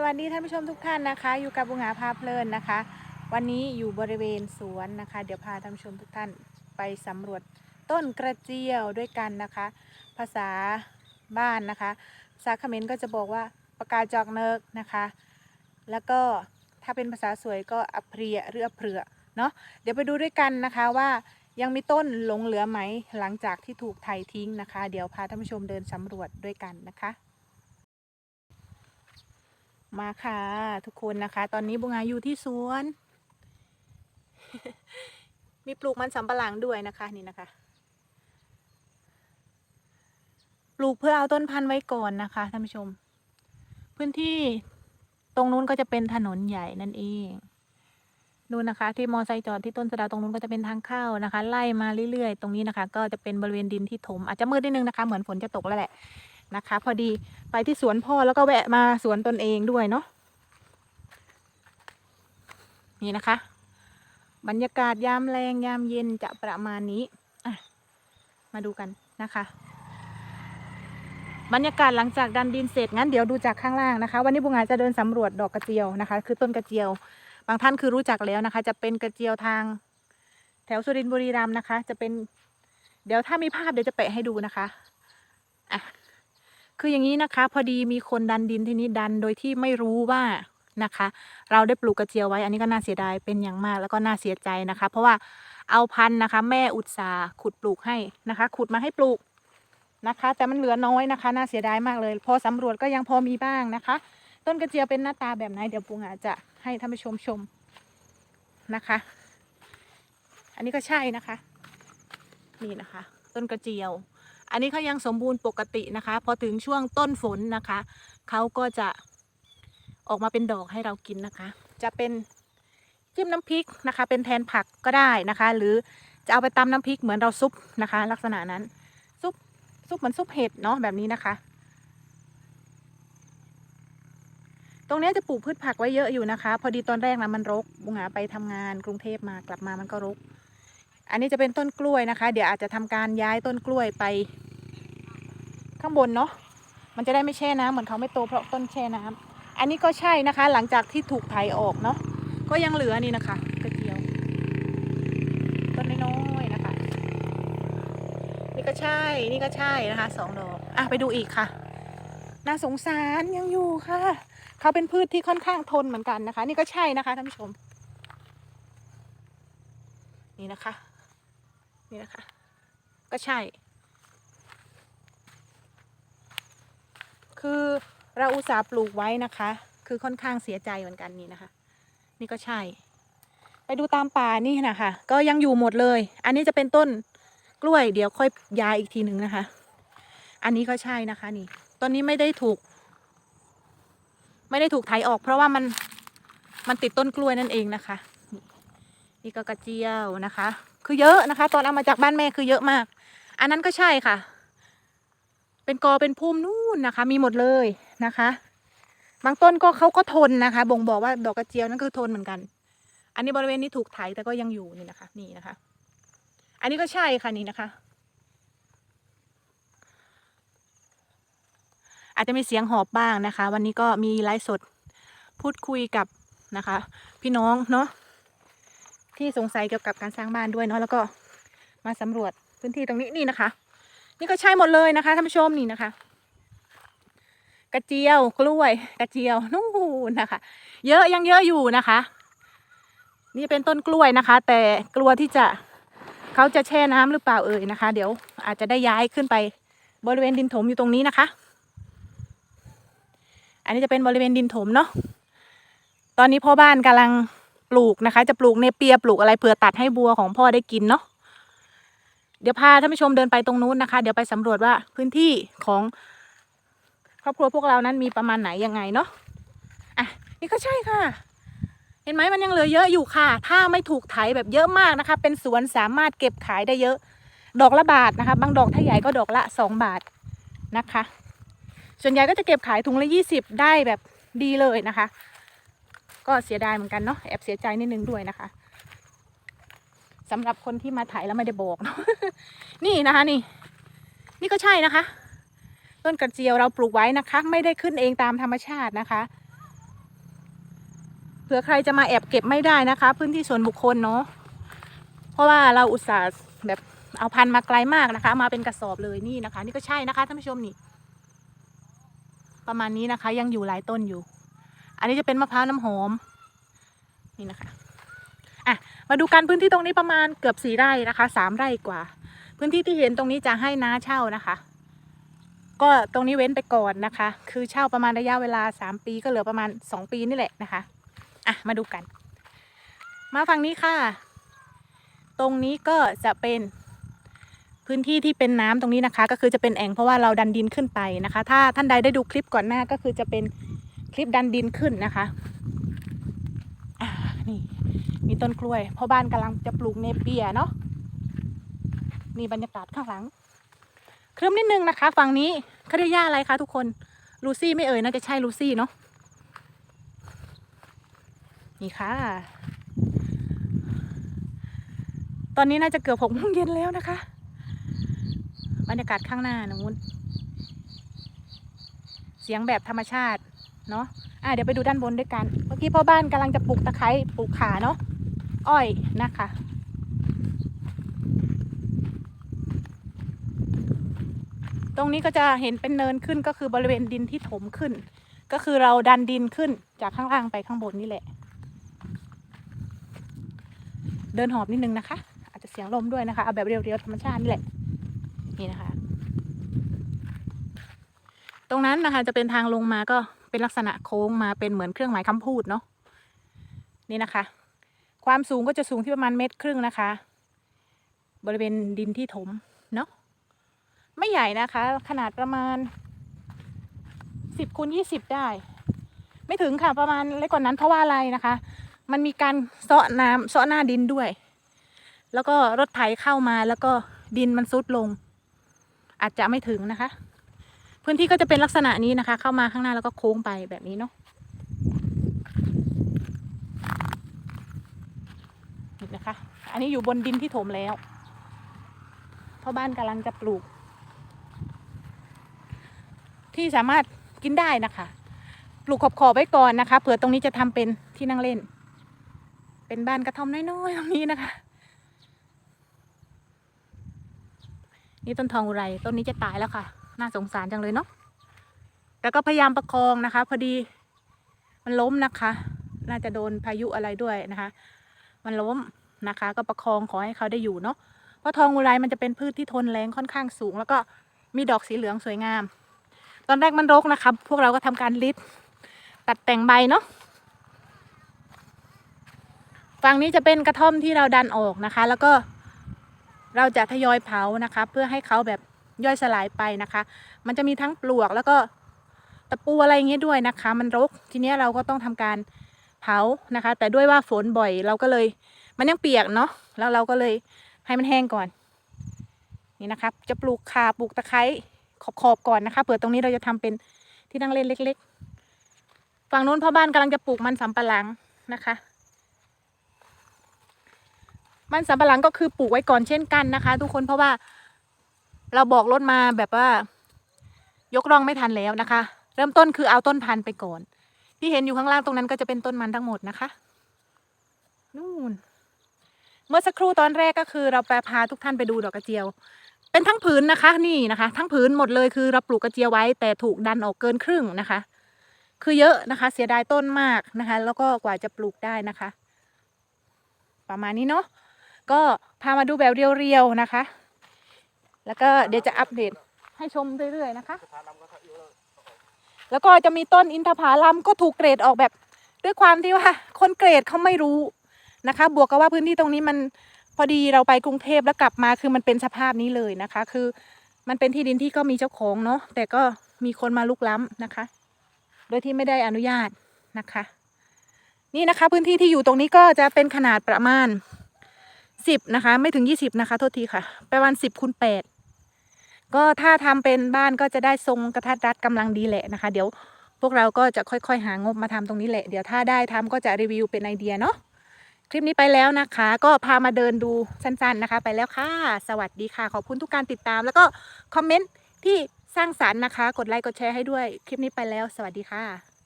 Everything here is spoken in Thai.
สวัสดีท่านผู้ชมทุกท่านนะคะ อยู่กับบุงหาพาเพลินนะคะ วันนี้อยู่บริเวณสวนนะคะ เดี๋ยวพาท่านผู้ชมทุกท่านไปสำรวจต้นกระเจียวด้วยกันนะคะ ภาษาบ้านนะคะภาษาเขมรก็จะบอกว่าปากกาจอกเนิกนะคะ แล้วก็ถ้าเป็นภาษาสวยก็อเพรียหรืออเพลือเนาะเดี๋ยวไปดูด้วยกันนะคะว่ายังมีต้นหลงเหลือไหมหลังจากที่ถูกไถทิ้งนะคะ เดี๋ยวพาท่านผู้ชมเดินสำรวจด้วยกันนะคะ มาค่ะ ทุกคนนะคะ ตอนนี้บุงอาอยู่ที่สวน มีปลูกมันสำปะหลังด้วยนะคะนี่นะคะ ปลูกเพื่อเอาต้นพันธุ์ไว้ก่อนนะคะท่านผู้ชม พื้นที่ตรงนู้นก็จะเป็นถนนใหญ่นั่นเองนู่นนะคะ ที่มอไซค์จอดที่ต้นสะดาวตรงนู้นก็จะเป็นทางเข้านะคะ ไล่มาเรื่อยๆ ตรงนี้นะคะ ก็จะเป็นบริเวณดินที่ถมอาจจะมืดนิดนึงนะคะ เหมือนฝนจะตกแล้วแหละ นะคะ พอดีไปที่สวนพ่อแล้วก็แวะมาสวนตนเองด้วยเนาะนี่นะคะ บรรยากาศยามแรงยามเย็นจะประมาณนี้อะมาดูกันนะคะ บรรยากาศหลังจากดันดินเสร็จงั้นเดี๋ยวดูจากข้างล่างนะคะ วันนี้บุงอาจะเดินสำรวจดอกกระเจียวนะคะ คือต้นกระเจียว บางท่านคือรู้จักแล้วนะคะ จะเป็นกระเจียวทางแถวสุรินทร์บุรีรัมย์นะคะ จะเป็น เดี๋ยวถ้ามีภาพเดี๋ยวจะแปะให้ดูนะคะอะ คืออย่างนี้นะคะ พอดีมีคนดันดินที่นี้ดันโดยที่ไม่รู้ว่านะคะ เราได้ปลูกกระเจียวไว้ อันนี้ก็น่าเสียดายเป็นอย่างมากแล้วก็น่าเสียใจนะคะ เพราะว่าเอาพันธุ์นะคะ แม่อุตสาห์ขุดปลูกให้นะคะ ขุดมาให้ปลูกนะคะ แต่มันเหลือน้อยนะคะ น่าเสียดายมากเลย พอสำรวจก็ยังพอมีบ้างนะคะ ต้นกระเจียวเป็นหน้าตาแบบไหนเดี๋ยวปุงอาจจะให้ท่านผู้ชมชมนะคะ อันนี้ก็ใช่นะคะ นี่นะคะ ต้นกระเจียว อันนี้เขายังสมบูรณ์ปกตินะคะ พอถึงช่วงต้นฝนนะคะเขาก็จะออกมาเป็นดอกให้เรากินนะคะ จะเป็นจิ้มน้ำพริกนะคะ เป็นแทนผักก็ได้นะคะ หรือจะเอาไปตำน้ำพริกเหมือนเราซุปนะคะ ลักษณะนั้นซุปซุปเหมือนซุปเห็ดเนาะแบบนี้นะคะ ตรงนี้จะปลูกพืชผักไว้เยอะอยู่นะคะ พอดีตอนแรกนะมันรกบุงหาไปทำงานกรุงเทพมากลับมามันก็รก อันนี้จะเป็นต้นกล้วยนะคะ เดี๋ยวอาจจะทำการย้ายต้นกล้วยไป ข้างบนเนาะมันจะได้ไม่แช่น้ำเหมือนเขาไม่โตเพราะต้นแช่น้ำอันนี้ก็ใช่นะคะ หลังจากที่ถูกไถออกเนาะก็ยังเหลือนี่นะคะกระเจียว ต้นน้อยๆนะคะ นี่ก็ใช่นี่ก็ใช่นะคะสองดอกอะไปดูอีกค่ะ น่าสงสารยังอยู่ค่ะ เขาเป็นพืชที่ค่อนข้างทนเหมือนกันนะคะ นี่ก็ใช่นะคะท่านผู้ชม นี่นะคะ นี่นะคะ ก็ใช่ คือเราอุตส่าห์ปลูกไว้นะคะ คือค่อนข้างเสียใจเหมือนกันนี่นะคะ นี่ก็ใช่ ไปดูตามป่านี่นะคะ ก็ยังอยู่หมดเลย อันนี้จะเป็นต้นกล้วยเดี๋ยวค่อยย้ายอีกทีหนึ่งนะคะ อันนี้ก็ใช่นะคะ นี่ต้นนี้ไม่ได้ถูก ไม่ได้ถูกไถออก เพราะว่ามันมันติดต้นกล้วยนั่นเองนะคะ นี่นี่ก็กระเจียวนะคะ คือเยอะนะคะ ตอนเอามาจากบ้านแม่คือเยอะมาก อันนั้นก็ใช่ค่ะ เป็นกอเป็นพุ่มนู่นนะคะ มีหมดเลยนะคะ บางต้นก็เขาก็ทนนะคะ บ่งบอกว่าดอกกระเจียวนั่นคือทนเหมือนกัน อันนี้บริเวณนี้ถูกไถแต่ก็ยังอยู่นี่นะคะ นี่นะคะ อันนี้ก็ใช่ค่ะนี่นะคะ อาจจะมีเสียงหอบบ้างนะคะ วันนี้ก็มีไลฟ์สดพูดคุยกับนะคะ พี่น้องเนาะ ที่สงสัยเกี่ยวกับการสร้างบ้านด้วยเนาะแล้วก็มาสำรวจพื้นที่ตรงนี้นี่นะคะ นี่ก็ใช่หมดเลยนะคะท่านผู้ชมนี่นะคะ กระเจียวกล้วย กระเจียวนู่นนะคะ เยอะยังเยอะอยู่นะคะ นี่เป็นต้นกล้วยนะคะ แต่กลัวที่จะเขาจะแช่น้ำหรือเปล่าเอ่ยนะคะ เดี๋ยวอาจจะได้ย้ายขึ้นไปบริเวณดินถมอยู่ตรงนี้นะคะ อันนี้จะเป็นบริเวณดินถมเนาะตอนนี้พ่อบ้านกำลัง ปลูกนะคะ จะปลูกเนเปียปลูกอะไรเผื่อตัดให้บัวของพ่อได้กินเนาะเดี๋ยวพาท่านผู้ชมเดินไปตรงนู้นนะคะ เดี๋ยวไปสำรวจว่าพื้นที่ของครอบครัวพวกเรานั้นมีประมาณไหนยังไงเนาะอะนี่ก็ใช่ค่ะ เห็นไหมมันยังเหลือเยอะอยู่ค่ะ ถ้าไม่ถูกไถแบบเยอะมากนะคะ เป็นสวนสามารถเก็บขายได้เยอะ ดอกละบาทนะคะ บางดอกถ้าใหญ่ก็ดอกละสองบาทนะคะ ส่วนใหญ่ก็จะเก็บขายถุงละยี่สิบได้แบบดีเลยนะคะ ก็เสียดายเหมือนกันเนาะแอบเสียใจนิดนึงด้วยนะคะสำหรับคนที่มาถ่ายแล้วไม่ได้บอกเนาะนี่นะคะนี่ นี่ก็ใช่นะคะ ต้นกระเจียวเราปลูกไว้นะคะ ไม่ได้ขึ้นเองตามธรรมชาตินะคะเผื่อใครจะมาแอบเก็บไม่ได้นะคะ พื้นที่ส่วนบุคคลเนาะเพราะว่าเราอุตส่าห์แบบเอาพันธุ์มาไกลมากนะคะ มาเป็นกระสอบเลยนี่นะคะ นี่ก็ใช่นะคะท่านผู้ชมนี่ ประมาณนี้นะคะยังอยู่หลายต้นอยู่ อันนี้จะเป็นมะพร้าวน้ำหอมนี่นะคะอะมาดูกันพื้นที่ตรงนี้ประมาณเกือบสี่ไร่นะคะสามไร่กว่า พื้นที่ที่เห็นตรงนี้จะให้น้าเช่านะคะ ก็ตรงนี้เว้นไปก่อนนะคะ คือเช่าประมาณระยะเวลาสามปีก็เหลือประมาณสองปีนี่แหละนะคะอะมาดูกัน มาฝั่งนี้ค่ะ ตรงนี้ก็จะเป็นพื้นที่ที่เป็นน้ำตรงนี้นะคะ ก็คือจะเป็นแอ่งเพราะว่าเราดันดินขึ้นไปนะคะ ถ้าท่านใดได้ดูคลิปก่อนหน้าก็คือจะเป็น คลิปดันดินขึ้นนะคะนี่มีต้นกล้วยพ่อบ้านกำลังจะปลูกเนเปียเนาะนี่บรรยากาศข้างหลัง ครึ้มนิดนึงนะคะ ฝั่งนี้เขาเรียกย่าอะไรคะทุกคนลูซี่ไม่เอ่ยน่าจะใช่ลูซี่เนาะนี่ค่ะ ตอนนี้น่าจะเกือบหกโมงเย็นแล้วนะคะ บรรยากาศข้างหน้านู้นเสียงแบบธรรมชาติ เนาะอะเดี๋ยวไปดูด้านบนด้วยกัน เมื่อกี้พ่อบ้านกำลังจะปลูกตะไคร้ปลูกขาเนาะอ้อยนะคะ ตรงนี้ก็จะเห็นเป็นเนินขึ้นก็คือบริเวณดินที่ถมขึ้น ก็คือเราดันดินขึ้นจากข้างล่างไปข้างบนนี่แหละ เดินหอบนิดนึงนะคะ อาจจะเสียงลมด้วยนะคะเอาแบบเรียวๆธรรมชาตินี่แหละนี่นะคะ ตรงนั้นนะคะจะเป็นทางลงมาก็ เป็นลักษณะโค้งมาเป็นเหมือนเครื่องหมายคำพูดเนาะนี่นะคะ ความสูงก็จะสูงที่ประมาณเมตรครึ่งนะคะ บริเวณดินที่ถมเนาะไม่ใหญ่นะคะ ขนาดประมาณสิบคูณยี่สิบได้ ไม่ถึงค่ะประมาณเล็กกว่านั้นเพราะว่าอะไรนะคะ มันมีการเซาะน้ำเซาะหน้าดินด้วย แล้วก็รถไถเข้ามาแล้วก็ดินมันซุดลง อาจจะไม่ถึงนะคะ พื้นที่ก็จะเป็นลักษณะนี้นะคะ เข้ามาข้างหน้าแล้วก็โค้งไปแบบนี้เนาะนี่นะคะ อันนี้อยู่บนดินที่ถมแล้วเพราะบ้านกำลังจะปลูก ที่สามารถกินได้นะคะ ปลูกขอบๆไว้ก่อนนะคะ เผื่อตรงนี้จะทำเป็นที่นั่งเล่น เป็นบ้านกระท่อมน้อยๆตรงนี้นะคะ นี่ต้นทองอุไรต้นนี้จะตายแล้วค่ะ น่าสงสารจังเลยเนาะแต่ก็พยายามประคองนะคะ พอดีมันล้มนะคะ น่าจะโดนพายุอะไรด้วยนะคะ มันล้มนะคะ ก็ประคองขอให้เขาได้อยู่เนาะเพราะทองอุไรมันจะเป็นพืชที่ทนแรงค่อนข้างสูง แล้วก็มีดอกสีเหลืองสวยงาม ตอนแรกมันรกนะคะ พวกเราก็ทำการลิดตัดแต่งใบเนาะฝั่งนี้จะเป็นกระท่อมที่เราดันออกนะคะ แล้วก็เราจะทยอยเผานะคะ เพื่อให้เขาแบบ ย่อยสลายไปนะคะ มันจะมีทั้งปลวกแล้วก็ตะปูอะไรอย่างเงี้ยด้วยนะคะ มันรกทีเนี้ยเราก็ต้องทำการเผานะคะ แต่ด้วยว่าฝนบ่อยเราก็เลย มันยังเปียกเนาะแล้วเราก็เลยให้มันแห้งก่อน นี่นะคะจะปลูกข่าปลูกตะไคร้ขอบๆก่อนนะคะเผื่อตรงนี้เราจะทำเป็นที่นั่งเล่นเล็ก ๆ ฝั่งนู้นพ่อบ้านกำลังจะปลูกมันสำปะหลังนะคะ มันสำปะหลังก็คือปลูกไว้ก่อนเช่นกันนะคะ ทุกคนเพราะว่า เราบอกรถมาแบบว่า ยกร่องไม่ทันแล้วนะคะ เริ่มต้นคือเอาต้นพันธุ์ไปก่อน ที่เห็นอยู่ข้างล่างตรงนั้นก็จะเป็นต้นมันทั้งหมดนะคะ นู่น เมื่อสักครู่ตอนแรกก็คือ เราไปพาทุกท่านไปดูดอกกระเจียว เป็นทั้งผืนนะคะนี่นะคะ ทั้งผืนหมดเลยคือเราปลูกกระเจียวไว้ แต่ถูกดันออกเกินครึ่งนะคะ คือเยอะนะคะ เสียดายต้นมากนะคะ แล้วก็กว่าจะปลูกได้นะคะ ประมาณนี้เนาะก็พามาดูแบบเรียวๆนะคะ แล้วก็เดี๋ยวจะอัปเดตให้ชมเรื่อยๆนะคะ แล้วก็จะมีต้นอินทผลัมก็ถูกเกรดออกแบบด้วยความที่ว่าคนเกรดเขาไม่รู้นะคะ บวกกับว่าพื้นที่ตรงนี้มันพอดีเราไปกรุงเทพแล้วกลับมาคือมันเป็นสภาพนี้เลยนะคะ คือมันเป็นที่ดินที่ก็มีเจ้าของเนาะแต่ก็มีคนมาลุกล้ำนะคะ โดยที่ไม่ได้อนุญาตนะคะ นี่นะคะพื้นที่ที่อยู่ตรงนี้ก็จะเป็นขนาดประมาณสิบนะคะ ไม่ถึงยี่สิบนะคะ โทษทีค่ะ ประมาณสิบคูณแปด ก็ถ้าทำเป็นบ้านก็จะได้ทรงกระทัดรัดกำลังดีแหละนะคะ เดี๋ยวพวกเราก็จะค่อยๆ หางบมาทำตรงนี้แหละ เดี๋ยวถ้าได้ทำก็จะรีวิวเป็นไอเดียเนาะคลิปนี้ไปแล้วนะคะ ก็พามาเดินดูสั้นๆนะคะ ไปแล้วค่ะ สวัสดีค่ะ ขอบคุณทุกการติดตาม แล้วก็คอมเมนต์ที่สร้างสรรค์นะคะ กดไลค์กดแชร์ให้ด้วย คลิปนี้ไปแล้ว สวัสดีค่ะ